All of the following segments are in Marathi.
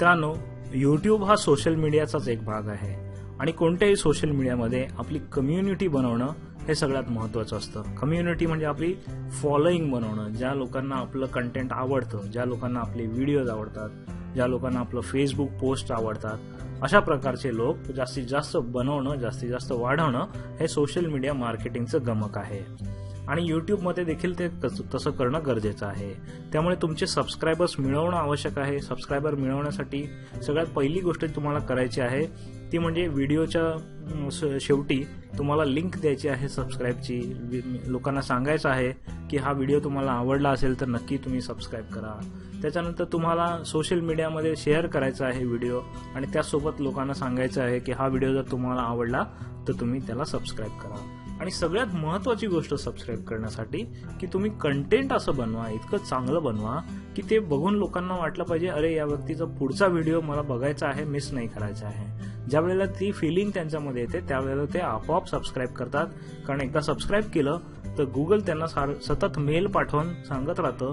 मित्रांनो यूट्यूब हा सोशल मीडियाचाच एक भाग आहे आणि कोणत्याही सोशल मीडियामध्ये आपली कम्युनिटी बनवणं हे सगळ्यात महत्वाचं असतं. कम्युनिटी म्हणजे आपली फॉलोईंग बनवणं ज्या लोकांना आपलं कंटेंट आवडतं ज्या लोकांना आपले व्हिडिओज आवडतात ज्या लोकांना आपलं फेसबुक पोस्ट आवडतात अशा प्रकारचे लोक जास्तीत जास्त बनवणं जास्तीत जास्त वाढवणं हे सोशल मीडिया मार्केटिंगचं गमक आहे. आणि युट्यूबमध्ये देखील ते तसं करणं गरजेचं आहे. त्यामुळे तुमचे सबस्क्रायबर्स मिळवणं आवश्यक आहे. सबस्क्रायबर मिळवण्यासाठी सगळ्यात पहिली गोष्ट तुम्हाला करायची आहे ती म्हणजे व्हिडिओच्या शेवटी तुम्हाला लिंक द्यायची आहे सबस्क्राईबची वि- लोकांना सांगायचं आहे की हा व्हिडिओ तुम्हाला आवडला असेल तर नक्की तुम्ही सबस्क्राईब करा. त्याच्यानंतर तुम्हाला सोशल मीडियामध्ये शेअर करायचा आहे व्हिडिओ आणि त्यासोबत लोकांना सांगायचं आहे की हा व्हिडिओ जर तुम्हाला आवडला तर तुम्ही त्याला सबस्क्राईब करा. आणि सगळ्यात महत्वाची गोष्ट सबस्क्राईब करण्यासाठी की तुम्ही कंटेंट असं बनवा इतकं चांगलं बनवा की ते बघून लोकांना वाटलं पाहिजे अरे या व्यक्तीचा पुढचा व्हिडिओ मला बघायचा आहे मिस नाही करायचा आहे. ज्या वेळेला ती फिलिंग त्यांच्यामध्ये येते त्यावेळेला ते आपोआप सबस्क्राईब करतात. कारण एकदा सबस्क्राईब केलं तर गुगल त्यांना सार- सतत मेल पाठवून सांगत राहतं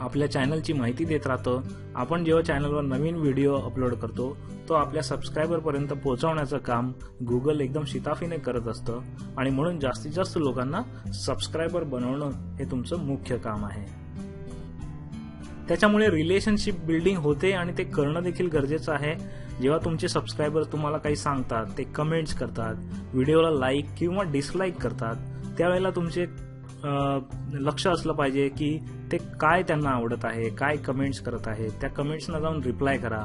आपल्या चॅनलची माहिती देत राहतं. आपण जेव्हा चॅनलवर नवीन व्हिडिओ अपलोड करतो तो आपल्या सबस्क्रायबरपर्यंत पोहोचवण्याचं काम गुगल एकदम शिताफीने करत असतं आणि म्हणून जास्तीत जास्त लोकांना सबस्क्रायबर बनवणं हे तुमचं मुख्य काम आहे. त्याच्यामुळे रिलेशनशिप बिल्डिंग होते आणि ते करणं देखील गरजेचं आहे. जेव्हा तुमचे सबस्क्रायबर तुम्हाला काही सांगतात ते कमेंट्स करतात व्हिडिओला लाईक किंवा डिसलाईक करतात त्यावेळेला तुमचे लक्ष असलं पाहिजे की ते काय त्यांना आवडत आहे काय कमेंट्स करत आहे त्या कमेंट्सना जाऊन रिप्लाय करा.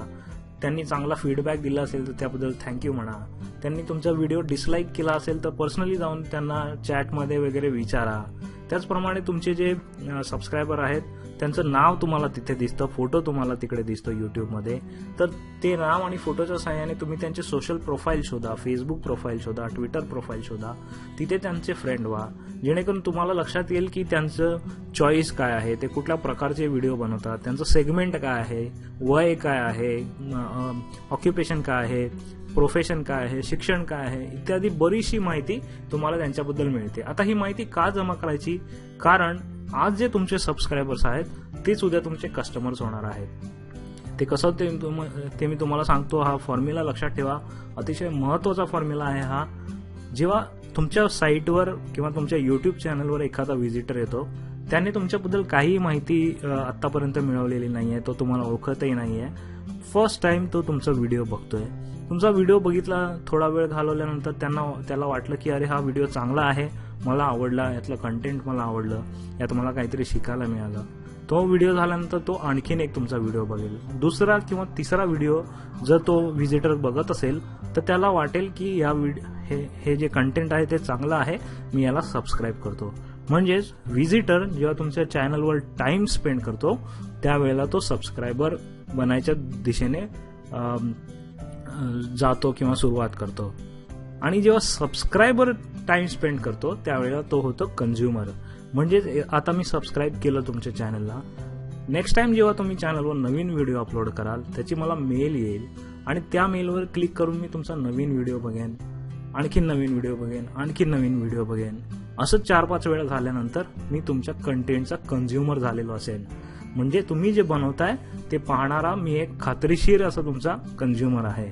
त्यांनी चांगला फीडबॅक दिला असेल तर त्याबद्दल थँक्यू म्हणा. त्यांनी तुमचा व्हिडिओ डिसलाईक केला असेल तर पर्सनली जाऊन त्यांना चॅटमध्ये वगैरे विचारा. त्याचप्रमाणे तुमचे जे सबस्क्रायबर आहेत त्यांचं नाव तुम्हाला तिथे दिसतं फोटो तुम्हाला तिकडे दिसतो यूट्यूबमध्ये तर ते नाव आणि फोटोच्या सहाय्याने तुम्ही त्यांचे सोशल प्रोफाईल शोधा फेसबुक प्रोफाईल शोधा ट्विटर प्रोफाईल शोधा. तिथे त्यांचे फ्रेंड व्हा. जेणेकरून तुम्हाला लक्षात येईल की त्यांचं चॉईस काय आहे ते कुठल्या प्रकारचे व्हिडिओ बनवतात त्यांचं सेगमेंट काय आहे वय काय आहे ऑक्युपेशन काय आहे प्रोफेशन काय आहे शिक्षण काय आहे इत्यादी बरीचशी माहिती तुम्हाला त्यांच्याबद्दल मिळते. आता ही माहिती का जमा करायची? कारण आज जे तुमचे सबस्क्रायबर्स आहेत तेच उद्या तुमचे कस्टमर्स होणार आहेत. ते कसं ते तुम- ते मी तुम्हाला सांगतो हा फॉर्म्युला लक्षात ठेवा. अतिशय महत्त्वाचा फॉर्म्युला आहे हा. जेव्हा तुमच्या साईटवर किंवा तुमच्या युट्यूब चॅनलवर एखादा व्हिजिटर येतो त्याने तुमच्याबद्दल काही माहिती आत्तापर्यंत मिळवलेली नाही आहे तो तुम्हाला ओळखतही नाही आहे फर्स्ट टाइम तो तुमचा व्हिडिओ बघतोय. तुमचा व्हिडिओ बघितला थोडा वेळ घालवल्यानंतर त्यांना त्याला वाटलं की अरे हा व्हिडिओ चांगला आहे मला आवडला यातलं कंटेंट मला आवडलं यात मला काहीतरी शिकायला मिळालं. तो व्हिडिओ झाल्यानंतर तो आणखीन एक तुमचा व्हिडिओ बघेल. दुसरा किंवा तिसरा व्हिडिओ जर तो व्हिजिटर बघत असेल तर त्याला वाटेल की या व्हिड- हे हे जे कंटेंट आहे ते चांगलं आहे मी याला सबस्क्राईब करतो. म्हणजेच व्हिजिटर जेव्हा तुमच्या चॅनलवर टाइम स्पेंड करतो त्यावेळेला तो सबस्क्रायबर बनायच्या दिशेने जातो किंवा सुरुवात करतो. आणि जेव्हा सबस्क्रायबर टाइम स्पेंड करतो त्यावेळेला तो होतो कन्झ्युमर म्हणजेच ए- आता मी सबस्क्राईब केलं तुमच्या चॅनलला नेक्स्ट टाइम जेव्हा तुम्ही चॅनलवर नवीन व्हिडिओ अपलोड कराल त्याची मला मेल येईल. आणि त्या मेलवर क्लिक करून मी तुमचा नवीन व्हिडिओ बघेन. आणखीन नवीन व्हिडिओ बघेन आणखी नवीन व्हिडिओ बघेन. असं चार पाच वेळा झाल्यानंतर मी तुमच्या कंटेंटचा कन्झ्युमर झालेलो असेल म्हणजे तुम्ही जे बनवताय ते पाहणारा मी एक खात्रीशीर असा तुमचा कन्झ्युमर आहे.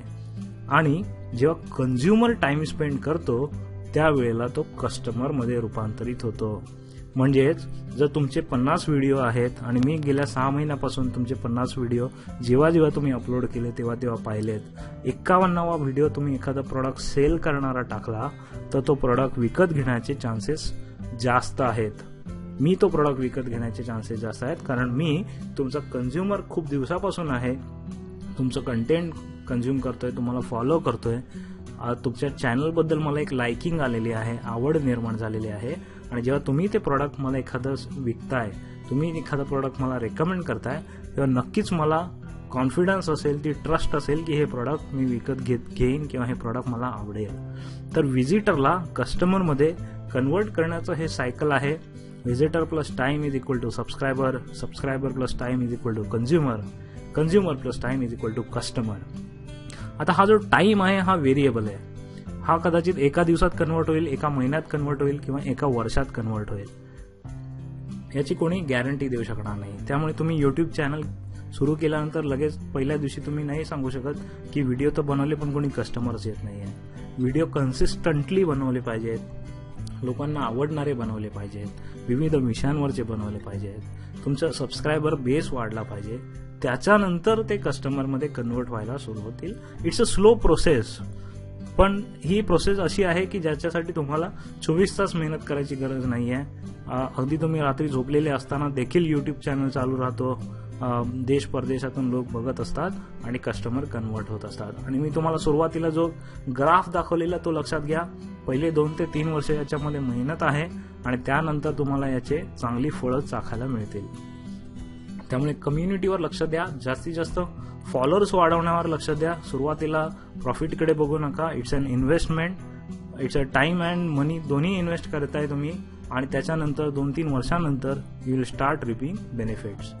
आणि जेव्हा कन्झ्युमर टाइम स्पेंड करतो त्यावेळेला तो कस्टमरमध्ये रूपांतरित होतो. म्हणजेच जर तुमचे पन्नास व्हिडिओ आहेत आणि मी गेल्या सहा महिन्यापासून तुमचे पन्नास व्हिडिओ जेव्हा जेव्हा तुम्ही अपलोड केले तेव्हा तेव्हा पाहिलेत. एक्कावन्नावा व्हिडिओ तुम्ही एखादा प्रॉडक्ट सेल करणारा टाकला तर तो प्रॉडक्ट विकत घेण्याचे चान्सेस जास्त आहेत. मी तो प्रॉडक्ट विकत घेण्याचे चान्सेस जास्त आहेत कारण मी तुमचा कन्झ्युमर खूप दिवसापासून आहे. तुमचं कंटेंट कन्झ्युम करतोय तुम्हाला फॉलो करतोय. तुमच्या चॅनलबद्दल मला एक लायकिंग आलेली आहे आवड निर्माण झालेली आहे. आणि जेव्हा तुम्ही ते प्रॉडक्ट मला एखादं विकताय तुम्ही एखादं प्रॉडक्ट मला रेकमेंड करताय तेव्हा नक्कीच मला कॉन्फिडन्स असेल ती ट्रस्ट असेल की हे प्रॉडक्ट मी विकत घेत घेईन किंवा हे प्रॉडक्ट मला आवडेल. तर व्हिजिटरला कस्टमरमध्ये कन्वर्ट करण्याचं हे सायकल आहे. Visitor plus time is equal to subscriber subscriber plus time is equal to consumer consumer plus time is equal to customer आता हा जो टाइम आहे हा व्हेरिएबल आहे. हा कदाचित एका दिवसात कन्वर्ट होईल एका महिन्यात कन्वर्ट होईल किंवा एका वर्षात कन्वर्ट होईल. याची कोणी गॅरंटी देऊ शकणार नाही. त्यामुळे तुम्ही यूट्यूब चॅनल सुरू केल्यानंतर लगेच पहिल्या दिवशी तुम्ही नाही सांगू शकत की व्हिडिओ तर बनवले पण कोणी कस्टमर्स येत नाही आहे व्हिडिओ कन्सिस्टंटली बनवले पाहिजेत. लोकांना आवडणारे बनवले पाहिजेत. विविध विषयांवरचे बनवले पाहिजेत. तुमचा सबस्क्रायबर बेस वाढला पाहिजे. त्याच्यानंतर ते कस्टमरमध्ये कन्वर्ट व्हायला सुरू होतील. इट्स अ स्लो प्रोसेस पण ही प्रोसेस अशी आहे की ज्याच्यासाठी तुम्हाला चोवीस तास मेहनत करायची गरज नाही आहे अगदी तुम्ही रात्री झोपलेले असताना देखील यूट्यूब चॅनल चालू राहतो. देश परदेशातून लोक बघत असतात आणि कस्टमर कन्वर्ट होत असतात. आणि मी तुम्हाला सुरुवातीला जो ग्राफ दाखवलेला तो लक्षात घ्या. पहिले दोन ते तीन वर्ष याच्यामध्ये मेहनत आहे आणि त्यानंतर तुम्हाला याचे चांगली फळं चाखायला मिळतील. त्यामुळे कम्युनिटीवर लक्ष द्या. जास्तीत जास्त फॉलोअर्स वाढवण्यावर लक्ष द्या. सुरुवातीला प्रॉफिटकडे बघू नका. It's an investment it's a time and money दोन्ही इन्व्हेस्ट करताय तुम्ही. आणि त्याच्यानंतर दोन तीन वर्षानंतर you will start reaping benefits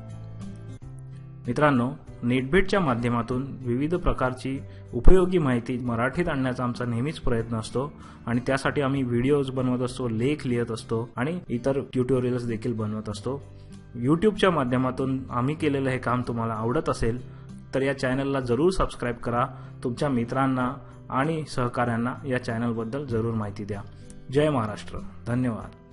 मित्रांनो नेटबेटच्या माध्यमातून विविध प्रकारची उपयोगी माहिती मराठीत आणण्याचा आमचा नेहमीच प्रयत्न असतो. आणि त्यासाठी आम्ही व्हिडिओज बनवत असतो लेख लिहित असतो आणि इतर ट्युटोरियल्स देखील बनवत असतो. यूट्यूबच्या माध्यमातून आम्ही केलेलं हे काम तुम्हाला आवडत असेल तर या चॅनलला जरूर सबस्क्राईब करा. तुमच्या मित्रांना आणि सहकाऱ्यांना या चॅनलबद्दल जरूर माहिती द्या. जय महाराष्ट्र. धन्यवाद.